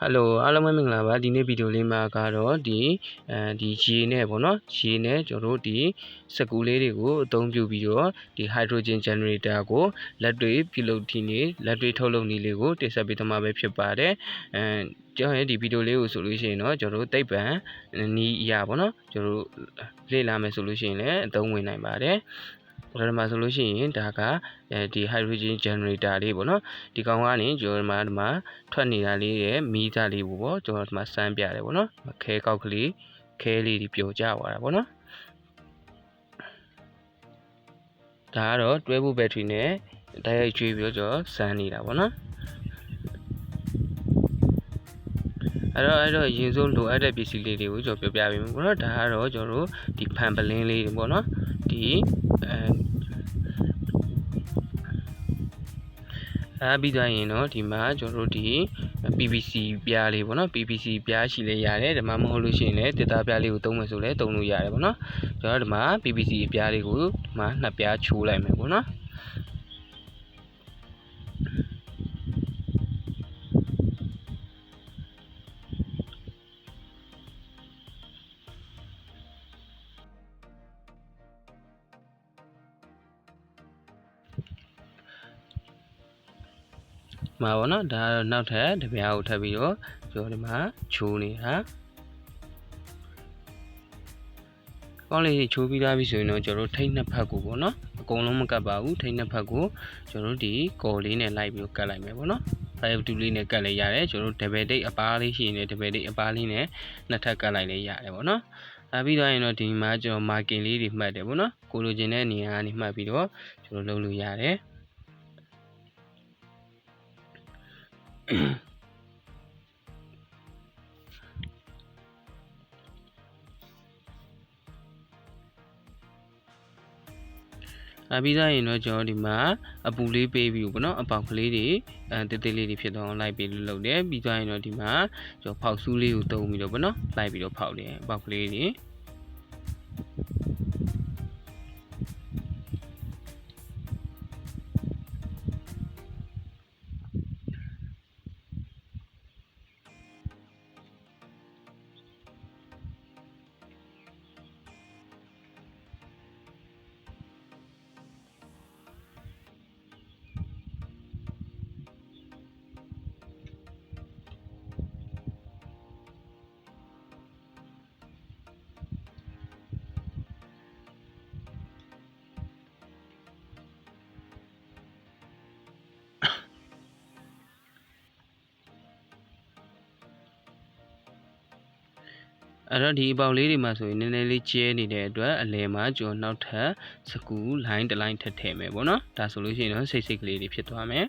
ဟယ်လိုအားလုံးပဲမင်္ဂလာပါဒီနေ့ဗီဒီယိုလေးမှာကတော့ဒီအဲဒီရေနဲ့ပေါ့နော်ရေနဲ့ကျွန်တော်တို့ဒီစကူလေးတွေကိုအသုံးပြုပြီးတော့ဒီ hydrogen generator ကိုလက်တွေပြုလုပ်ထီနေလက်တွေထုတ်လုပ်နည်းလေးကိုတင်ဆက်ပေးသွားမှာပဲဖြစ်ပါတယ်အဲကျွန်တော်ရဲ့ဒီဗီဒီယိုလေးကိုဆိုလို့ရှိရင်တော့ကျွန်တော်တို့သိပ္ပံနီးအရာပေါ့နော်ကျွန်တော်တို့လေ့လာမယ်ဆိုလို့ရှိရင်လည်းအသုံးဝင်နိုင်ပါတယ် ပထမဆိုလို့ရှိရင်ဒါကအဲဒီ hydrogen generator လေးပေါ့နော်ဒီကောင်ကနေကျွန်တော်ဒီမှာထွက်နေတာလေးရဲ့မီးသားလေးကိုပေါ့ကျွန်တော်ဒီမှာစမ်းပြတယ်ပေါ့နော်ခဲကောက်ကလေးခဲလေးဒီပျော်ကျသွားတာပေါ့နော်ဒါကတော့တွဲဖို့ဘက်ထရီနဲ့တိုက်ရိုက်ကျွေးပြီးတော့ကျွန်တော်စမ်းနေတာပေါ့နော်အဲ့တော့အဲ့တော့ရင်ဆုံးလိုအပ်တဲ့ပစ္စည်းလေးတွေကိုကျွန်တော်ပြောပြပေးမယ်ပေါ့နော်ဒါကတော့ကျွန်တော်တို့ဒီဖန်ပလင်းလေးတွေပေါ့နော်ဒီအဲ အဲပြီးသွားရင်တော့ဒီမှာကျွန်တော်တို့ဒီ PVC ပြားလေးပေါ့နော် PVC ပြားရှိလဲရတယ်ဒီမှာမဟုတ်လို့ရှိရင်လည်းတစ်သားပြားလေးကိုသုံးမယ်ဆိုလဲသုံးလို့ရတယ်ပေါ့နော်ကျွန်တော်ဒီမှာ PVC ပြားလေးကိုဒီမှာနှစ်ပြားချိုးလိုက်မယ်ပေါ့နော် မှာပေါ့နော်ဒါကတော့နောက်ထပ်တပြားကိုထပ်ပြီးတော့ကျွန်တော်ဒီမှာချိုးနေတာကောင်းလေးချိုးပြီးသားပြီဆိုရင်တော့ကျွန်တော်တို့ထိတ်နှစ်ဖက်ကိုပေါ့နော်အကုန်လုံးမကတ်ပါဘူးထိတ်နှစ်ဖက်ကိုကျွန်တော်တို့ဒီကော်လေးနဲ့လိုက်ပြီးကတ်လိုက်မယ်ပေါ့နော်5 2လေးနဲ့ကတ်လိုက်ရတယ်ကျွန်တော်တို့ double date အပားလေးရှိရင်လည်း double date အပားလေးနဲ့နှစ်ထပ်ကတ်လိုက်လည်းရတယ်ပေါ့နော်အဲပြီးတော့ရင်တော့ဒီမှာကျွန်တော် marking လေးတွေမှတ်တယ်ပေါ့နော်ကိုလိုချင်တဲ့နေရာကနေမှတ်ပြီးတော့ကျွန်တော်လုပ်လို့ရတယ် အပြီးသားရင်တော့ကျွန်တော်ဒီမှာအပူလေးပေးပြီးပေါ့နော်အပေါက်ကလေးတွေအဲတေးသေးလေးတွေဖြစ်တော့လိုက်ပြီးလုပ်တယ်ပြီးသွားရင်တော့ဒီမှာကျွန်တော်ဖောက်ဆူးလေးကိုတုံးပြီးတော့ပေါ့နော်လိုက်ပြီးတော့ဖောက်တယ်အပေါက်ကလေးတွေ အဲ့တော့ဒီအပေါက်လေးတွေမှာဆိုရင်နည်းနည်းလေးကျဲနေတဲ့အတွက်အလယ်မှာကျွန်တော်နောက်ထပ်စကူလိုင်းတစ်လိုင်းထပ်ထည့်မယ်ပေါ့နော်ဒါဆိုလို့ရှိရင်တော့စိတ်စိတ်ကလေးတွေဖြစ်သွားမယ်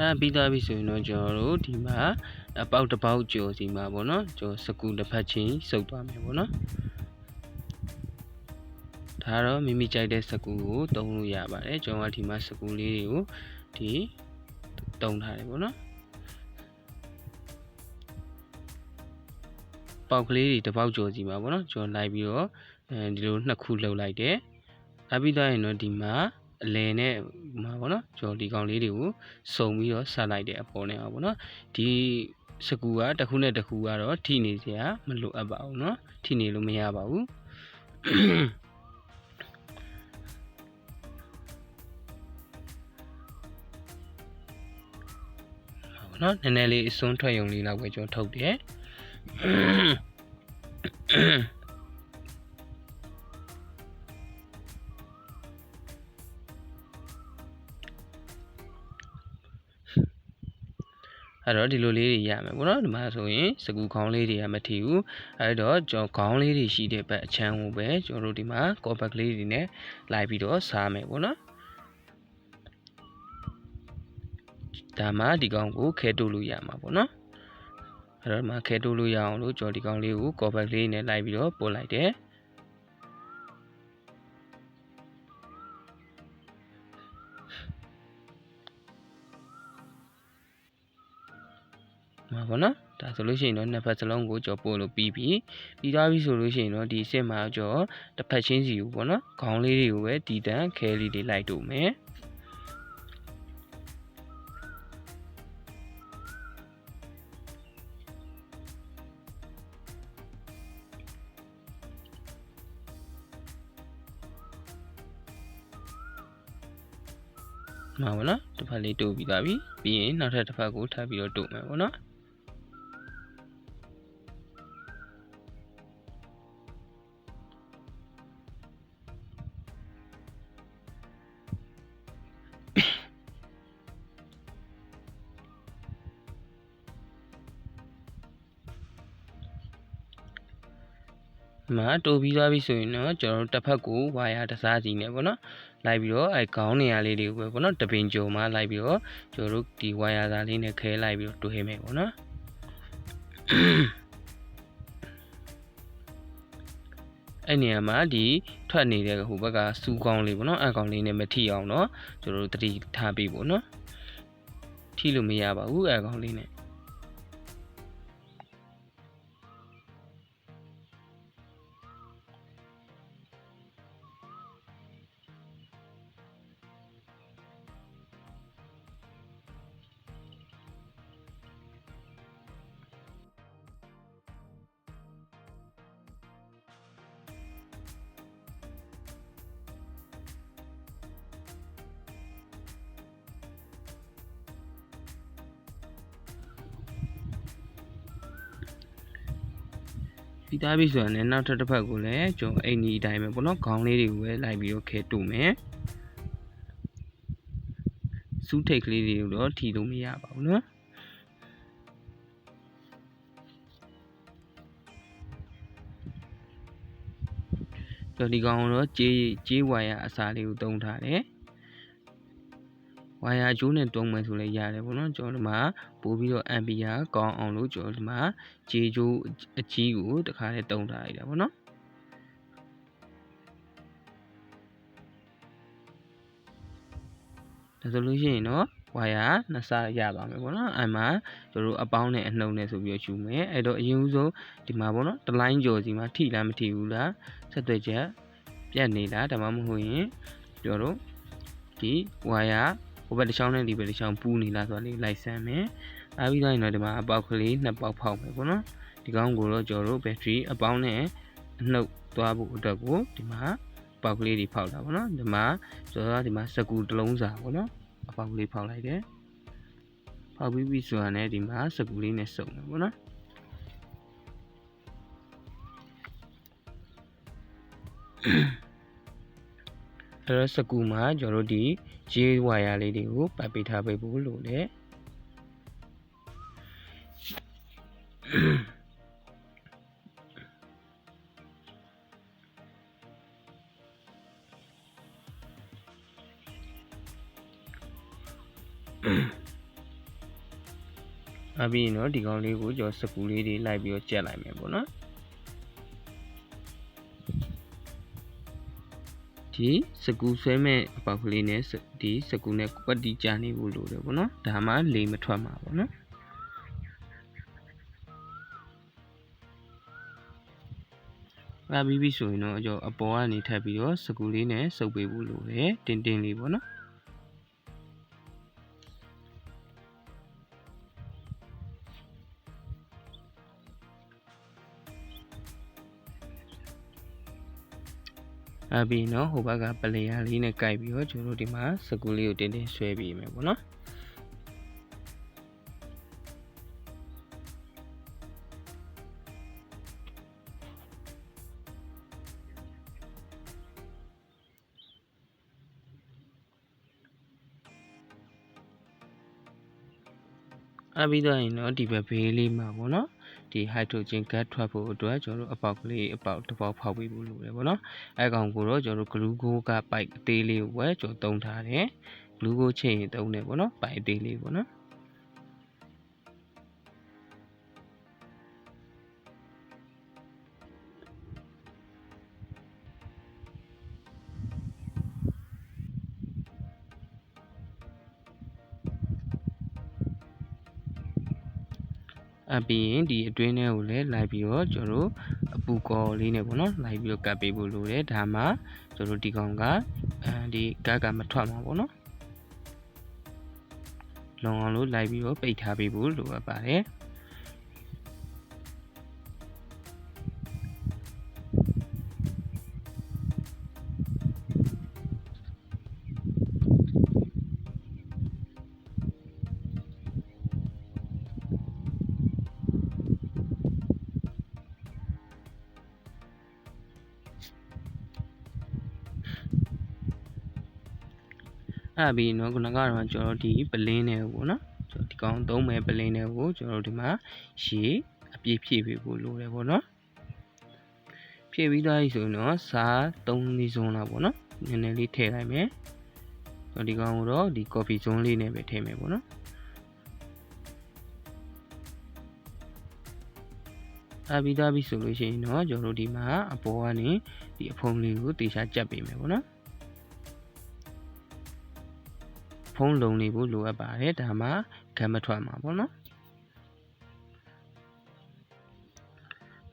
အဲပြီးသားပြီဆိုရင်တော့ကျွန်တော်တို့ဒီမှာအပေါက်တစ်ပေါက်ကျော်စီမှာပေါ့နော်ကျွန်တော်စကူတစ်ဖက်ချင်းစုပ်သွားမယ်ပေါ့နော်ဒါတော့မိမိကြိုက်တဲ့စကူကိုတုံးလို့ရပါတယ်ကျွန်တော်ကဒီမှာစကူလေးတွေကိုဒီတုံးထားတယ်ပေါ့နော်ပေါက်ကလေးတွေတစ်ပေါက်ကျော်စီမှာပေါ့နော်ကျွန်တော်လိုက်ပြီးတော့အဲဒီလိုနှစ်ခုလှုပ်လိုက်တယ်နောက်ပြီးတော့ရင်တော့ဒီမှာ အလဲနဲ့မှာပေါ့နော်ကျွန်တော်ဒီကောင်လေးတွေကိုစုံပြီးတော့ဆက်လိုက်တဲ့အပေါ်နဲ့အောင်ပေါ့နော်ဒီစကူကတစ်ခုနဲ့တစ်ခုကတော့ထိနေစရာမလိုအပ်ပါဘူးเนาะထိနေလို့မရပါဘူးဟုတ်နော်နည်းနည်းလေးအစွန်းထွက်ယုံလေးလောက်ပဲကျွန်တော်ထုတ်တယ် အအဲ့တော့ဒီလိုလေးတွေရမယ်ပေါ့နော်ဒီမှာဆိုရင်စကူခေါင်းလေးတွေကမထီဘူးအဲ့တော့ကျွန်တော်ခေါင်းလေးတွေရှိတဲ့ဘက်အချမ်းကိုပဲကျွန်တော်တို့ဒီမှာကော်ပတ်ကလေးတွေနဲ့လိုက်ပြီးတော့စားမယ်ပေါ့နော်ဒါမှဒီကောင်ကိုခဲတိုးလို့ရမှာပေါ့နော်အဲ့တော့ဒီမှာခဲတိုးလို့ရအောင်လို့ကျွန်တော်ဒီကောင်လေးကိုကော်ပတ်ကလေးနဲ့လိုက်ပြီးတော့ပို့လိုက်တယ် မှာပေါ့နော်ဒါဆိုလို့ရှိရင်တော့နှစ်ဖက်စလုံးကိုကြော်ပို့လို့ပြီးပြီပြီးသွားပြီဆိုလို့ရှိရင်တော့ဒီစစ်မှာကြော်တစ်ဖက်ချင်းစီကိုပေါ့နော်ခေါင်းလေးတွေကိုပဲတီတန်ခဲလေးတွေလိုက်တို့မယ်မှာပေါ့နော်တစ်ဖက်လေးတို့ပြီးသွားပြီပြီးရင်နောက်ထပ်တစ်ဖက်ကိုထပ်ပြီးတော့တို့မယ်ပေါ့နော် တိုးပြီးသွားပြီဆိုရင်တော့ကျွန်တော်တို့တစ်ဖက်ကိုဝါယာတစားစီနဲ့ပေါ့နော်လိုက်ပြီးတော့အဲခေါင်းနေရာလေးတွေကိုပဲပေါ့နော်တပင်ကြုံမှာလိုက်ပြီးတော့ကျွန်တော်တို့ဒီဝါယာသားလေးနဲ့ခဲလိုက်ပြီးတော့တွေးမယ်ပေါ့နော်အဲ့နေရာမှာဒီထွက်နေတဲ့ဟိုဘက်ကစူးကောင်းလေးပေါ့နော်အကောင်လေးနဲ့မထိအောင်တော့ကျွန်တော်တို့တတိထားပြီးပေါ့နော်ထိလို့မရပါဘူးအကောင်လေးနဲ့ ပြီးသားပြီဆိုရင်လည်းနောက်ထပ်တစ်ဖက်ကိုလည်းကျွန်တော်အိမ်ဒီအတိုင်းပဲပေါ့နော်ခေါင်းလေးတွေကိုပဲလိုက်ပြီးတော့ခဲတူမယ်စူးထိတ်ကလေးတွေကိုတော့ထီလို့မရပါဘူးနော်တော့ဒီကောင်တော့ကြေးကြေးဝါယာအစာလေးကိုတုံးထားတယ် ဝါယာကျိုးနဲ့တုံးမယ်ဆိုလည်းရတယ်ပေါ့နော်ကျွန်တော်ဒီမှာပို့ပြီးတော့ ampere ကောင်းအောင်လို့ကျွန်တော်ဒီမှာကြေးကျိုးအကြီးကိုတခါလေးတုံးထားလိုက်တာပေါ့နော်ဒါဆိုလို့ရှိရင်တော့ဝါယာနှစ်စရပါမယ်ပေါ့နော်အဲ့မှာတို့တို့အပေါင်းနဲ့အနှုံနဲ့ဆိုပြီးတော့ယူမယ်အဲ့တော့အရင်ဦးဆုံးဒီမှာပေါ့နော်တလိုင်းကြော်စီမှာထိလားမထိဘူးလားဆက်သွယ်ချက်ပြတ်နေလားဒါမှမဟုတ်ရင်တို့တို့ဒီဝါယာ ဟိုဘက်တစ်ချောင်းနဲ့ဒီဘက်တစ်ချောင်းပူးနေလားဆိုတာလေးလိုက်ဆမ်းမယ်အားပြီးတော့ရင်တော့ဒီမှာအပေါက်ကလေးနှစ်ပေါက်ဖောက်မယ်ပေါ့နော်ဒီကောင်းကိုတော့ကျွန်တော်တို့ဘက်ထရီအပေါင်းနဲ့အနှုတ်သွားဖို့အတွက်ကိုဒီမှာပေါက်ကလေးတွေဖောက်တာပေါ့နော်ဒီမှာကျွန်တော်ကဒီမှာစကူတစ်လုံးစာပေါ့နော်အပေါက်ကလေးဖောက်လိုက်တယ်ဖောက်ပြီးပြီဆိုတာနဲ့ဒီမှာစကူလေးနဲ့စုံတယ်ပေါ့နော်အဲ့ တော့စကူမှာကျွန်တော်တို့ဒီဂျေးဝါယာလေးတွေကိုပတ်ပေးထားပေးဖို့လိုတယ်အပြီးရင်တော့ဒီကောင်လေးကိုကျွန်တော်စကူလေးတွေလိုက်ပြီးတော့ကြက်လိုက်မယ်ပေါ့နော် ဒီစကူဆွဲမဲ့အပေါက်ကလေးနဲ့ဒီစကူနဲ့ကွက်တီကြနေဖို့လိုတယ်ပေါ့နော်ဒါမှလေမထွက်မှာပေါ့နော်အပြီးပြီဆိုရင်တော့ကျွန်တော်အပေါ်ကနေထပ်ပြီးတော့စကူလေးနဲ့စုပ်ပေးဖို့လိုတယ်တင်းတင်းလေးပေါ့နော် အပြီးတော့ဟိုဘက်ကပလေယာလေးနဲ့ကြိုက်ပြီးတော့ကျွန်တော်တို့ဒီမှာစကူလေးကိုတင်းတင်းဆွဲပြီးမယ်ပေါ့နော်အဲ့ပြီးတော့ရင်တော့ဒီဘက်ဘေးလေးမှာပေါ့နော် ဒီဟိုက်ဒရိုဂျင်ဂတ်ထွက်ဖို့အတွက်ကျွန်တော်တို့အပေါက်ကလေးအပေါက်တစ်ပေါက်ဖောက်ပေးဖို့လိုတယ်ပေါ့နော်အဲ့ကောင်ကိုတော့ကျွန်တော်တို့ဂလူးကိုကပိုက်အသေးလေးကိုပဲကျွန်တော်တုံးထားတယ်ဂလူးကိုချိန်ရင်တုံးတယ်ပေါ့နော်ပိုက်အသေးလေးပေါ့နော် အပြီးရင်ဒီအတွင်းထဲကိုလည်းလိုက်ပြီးတော့ကျွန်တော်တို့အပူကော်လေးနဲ့ပေါ့နော်လိုက်ပြီးတော့ကတ်ပေးဖို့လိုတယ်ဒါမှကျွန်တော်တို့ဒီကောင်ကအဲဒီကတ်ကမထွက်မှာပေါ့နော်လုံအောင်လို့လိုက်ပြီးတော့ပိတ်ထားပေးဖို့လိုအပ်ပါတယ် အဲ့ပြီးတော့ခုနကတော့ကျွန်တော်တို့ဒီပလင်းနဲ့ပေါ့နော်ကျွန်တော်ဒီကောင်သုံးမယ်ပလင်းနဲ့ကိုကျွန်တော်တို့ဒီမှာရေအပြည့်ဖြည့်ပေးဖို့လိုတယ်ပေါ့နော်ဖြည့်ပြီးသားပြီဆိုရင်တော့စား3လေးစုံလောက်ပေါ့နော်နည်းနည်းလေးထည့်လိုက်မယ်ကျွန်တော်ဒီကောင်ကိုတော့ဒီ coffee zone လေးနဲ့ပဲထည့်မယ်ပေါ့နော်အပြီးသားပြီဆိုလို့ရှိရင်တော့ကျွန်တော်တို့ဒီမှာအပေါ်ကနေဒီအဖုံးလေးကိုတေချာကြက်ပေးမယ်ပေါ့နော် ဖုံးလုံးလေးကိုလိုအပ်ပါတယ်ဒါမှဂမ်မထွက်မှာပေါ့နော်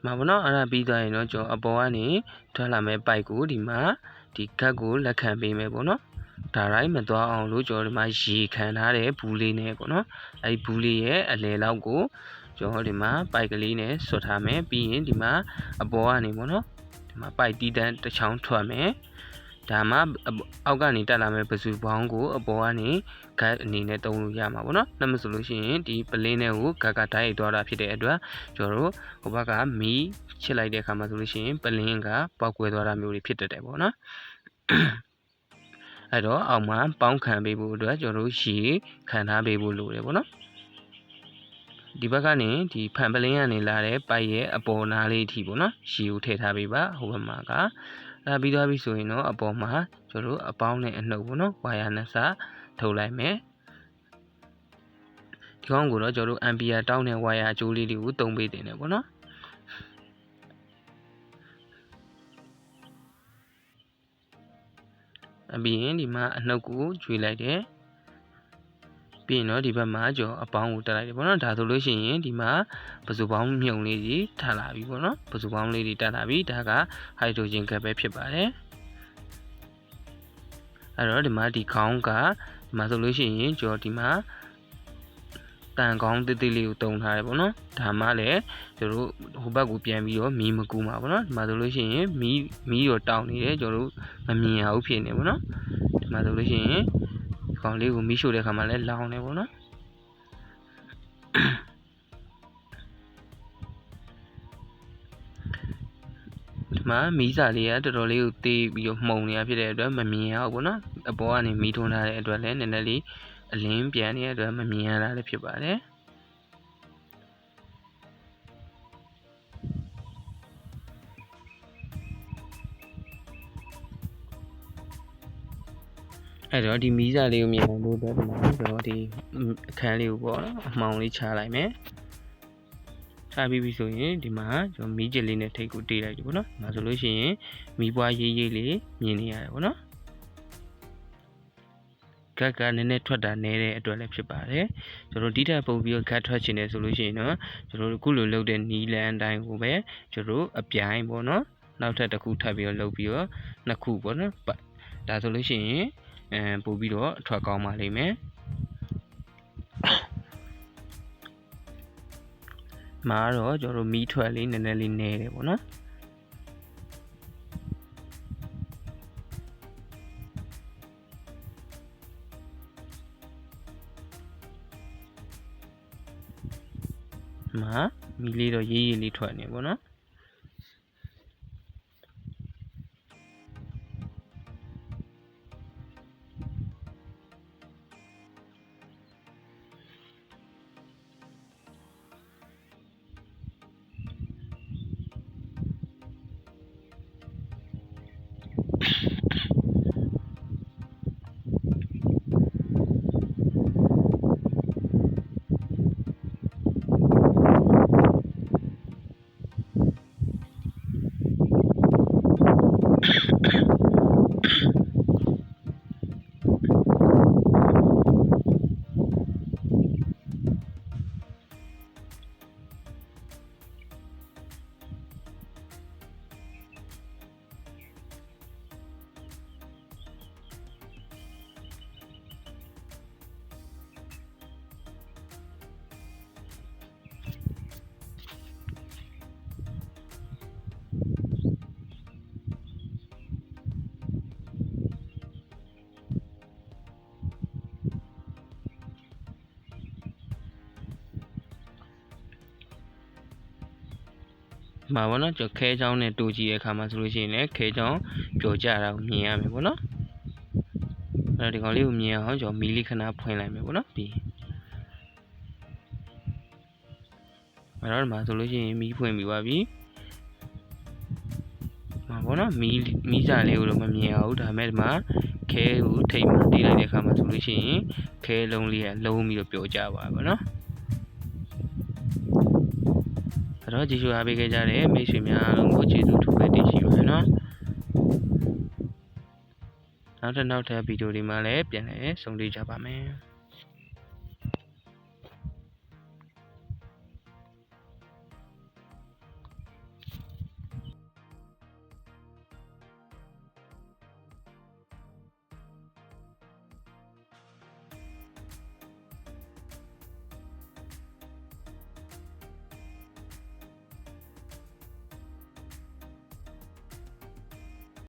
မှာပေါ့နော်အဲ့ဒါပြီးသွားရင်တော့ကျွန်တော်အပေါ်ကနေထွက်လာမဲ့ပိုက်ကိုဒီမှာဒီကတ်ကိုလက်ခံပေးမယ်ပေါ့နော်ဒါတိုင်းမသွားအောင်လို့ကျွန်တော်ဒီမှာရေခံထားတဲ့ဘူးလေးနဲ့ပေါ့နော်အဲဒီဘူးလေးရဲ့အလယ်လောက်ကိုကျွန်တော်ဒီမှာပိုက်ကလေးနဲ့ဆွတ်ထားမယ်ပြီးရင်ဒီမှာအပေါ်ကနေပေါ့နော်ဒီမှာပိုက်တီးတန်းတစ်ချောင်းထွက်မယ် ဒါမှအောက်ကနေတက်လာမဲ့ပစုပေါင်းကိုအပေါ်ကနေဂတ်အနေနဲ့တုံးလို့ရမှာပေါ့နော်။နှမဆိုလို့ရှိရင်ဒီပလင်းနဲ့ကိုဂတ်ကဓာတ်ရိုက်သွားတာဖြစ်တဲ့အတွက်ကျွန်တော်တို့ဟိုဘက်ကမီးချစ်လိုက်တဲ့အခါမှာဆိုလို့ရှိရင်ပလင်းကပေါက်ကွဲသွားတာမျိုးတွေဖြစ်တတ်တယ်ပေါ့နော်။အဲ့တော့အောက်မှာပေါင်းခံပေးဖို့အတွက်ကျွန်တော်တို့ရှည်ခံထားပေးဖို့လိုတယ်ပေါ့နော်။ဒီဘက်ကနေဒီဖန်ပလင်းကနေလာတဲ့ပိုက်ရဲ့အပေါ်နားလေးအထိပေါ့နော်ရှည်ကိုထည့်ထားပေးပါဟိုဘက်မှာက အဲပြီးသွားပြီဆိုရင်တော့အပေါ်မှာကျွန်တော်တို့အပေါင်းနဲ့အနှုတ်ပေါ့နော်ဝါယာနှစ်စထုတ်လိုက်မယ်ဒီကောင်ကိုတော့ကျွန်တော်တို့ ampere တောင်းတဲ့ဝါယာအကျိုးလေးတွေကိုတုံးပေးတင်တယ်ပေါ့နော်အပြီးရင်ဒီမှာအနှုတ်ကိုကျွေးလိုက်တယ် ပြီးရင်တော့ဒီဘက်မှာကျွန်တော်အပေါင်းကိုတက်လိုက်တယ်ပေါ့နော်ဒါဆိုလို့ရှိရင်ဒီမှာပစုပေါင်းမြုံလေးကြီးထလာပြီပေါ့နော်ပစုပေါင်းလေးတွေတက်လာပြီဒါကဟိုက်ဒရိုဂျင်ကပ်ပဲဖြစ်ပါတယ်အဲ့တော့ဒီမှာဒီခေါင်းကဒီမှာဆိုလို့ရှိရင်ကျွန်တော်ဒီမှာတန်ကောင်းတိတိလေးကိုတုံထားတယ်ပေါ့နော်ဒါမှလည်းကျွန်တော်တို့ဟိုဘက်ကိုပြန်ပြီးတော့မီးမကူမှာပေါ့နော်ဒီမှာဆိုလို့ရှိရင်မီးမီးတော့တောင်းနေတယ်ကျွန်တော်တို့မမြင်အောင်ဖြစ်နေပေါ့နော်ဒီမှာဆိုလို့ရှိရင် ကောင်လေးကိုမီးရှို့တဲ့ခါမှာလည်းလောင်နေပေါ့နော်ဒီမှာမီးစာလေးကတော်တော်လေးကိုတေးပြီးတော့မှုန်နေတာဖြစ်တဲ့အတွက်မမြင်ရဘူးပေါ့နော်အပေါ်ကနေမီးထွန်းထားတဲ့အတွက်လည်းနည်းနည်းလေးအလင်းပြန်နေတဲ့အတွက်မမြင်ရတာလည်းဖြစ်ပါတယ် အဲ့တော့ဒီမီးစာလေးကိုမြင်အောင်လို့တော့ဒီမှာကျွန်တော်ဒီအခန်းလေးကိုပေါ့နော်အမှောင်လေးချလိုက်မယ်ချပြီးပြီဆိုရင်ဒီမှာကျွန်တော်မီးကြစ်လေးနဲ့ထိတ်ကိုတေးလိုက်ပြီပေါ့နော်။ဒါဆိုလို့ရှိရင်မီးပွားရေးရေးလေးမြင်နေရတယ်ပေါ့နော်။ကက်ကနည်းနည်းထွက်တာနည်းတဲ့အတွက်လည်းဖြစ်ပါတယ်။ကျွန်တော်ဒီထက်ပုံပြီးတော့ကတ်ထွက်ချင်တယ်ဆိုလို့ရှိရင်တော့ကျွန်တော်တို့ခုလိုလုပ်တဲ့နီလန်အတိုင်းကိုပဲကျွန်တော်အပြိုင်ပေါ့နော်။နောက်ထပ်တစ်ခုထပ်ပြီးတော့လုပ်ပြီးတော့နှစ်ခုပေါ့နော်။ဒါဆိုလို့ရှိရင် အဲပို့ပြီးတော့အထွက်ကောင်းပါလိမ့်မယ်မှာတော့ကျွန်တော်တို့မီးထွက်လေးနည်းနည်းလေးနေတယ်ပေါ့နော်မှာမီးလေးတော့ရေးရေးလေးထွက်နေပေါ့နော် မှာပေါ့နော်ကျွန်တော်ခဲချောင်းနဲ့တူကြည့်တဲ့အခါမှာဆိုလို့ရှိရင်လည်းခဲချောင်းပျော်ကြတာကိုမြင်ရမယ်ပေါ့နော်အဲ့တော့ဒီကောင်လေးကိုမြင်အောင်ကျွန်တော်မီလီခဏဖွင့်လိုက်မယ်ပေါ့နော်ပြီးအဲ့တော့ဒီမှာဆိုလို့ရှိရင်မီးဖွင့်ပြီးပါပြီမှာပေါ့နော်မီးမီးစာလေးကိုတော့မမြင်အောင်ဒါပေမဲ့ဒီမှာခဲကိုထိတ်မှတီးလိုက်တဲ့အခါမှာဆိုလို့ရှိရင်ခဲလုံးလေးကလုံးပြီးတော့ပျော်ကြပါပါနော် တော့ကြည့်ရှုအားပေးခဲ့ကြတဲ့မိတ်ဆွေများအားလုံးကိုကျေးဇူးထူးပဲတင်ရှိပါတယ်နော်နောက်ထပ်နောက်ထပ်ဗီဒီယိုတွေမှာလည်းပြန်လည်ဆုံတွေ့ကြပါမယ်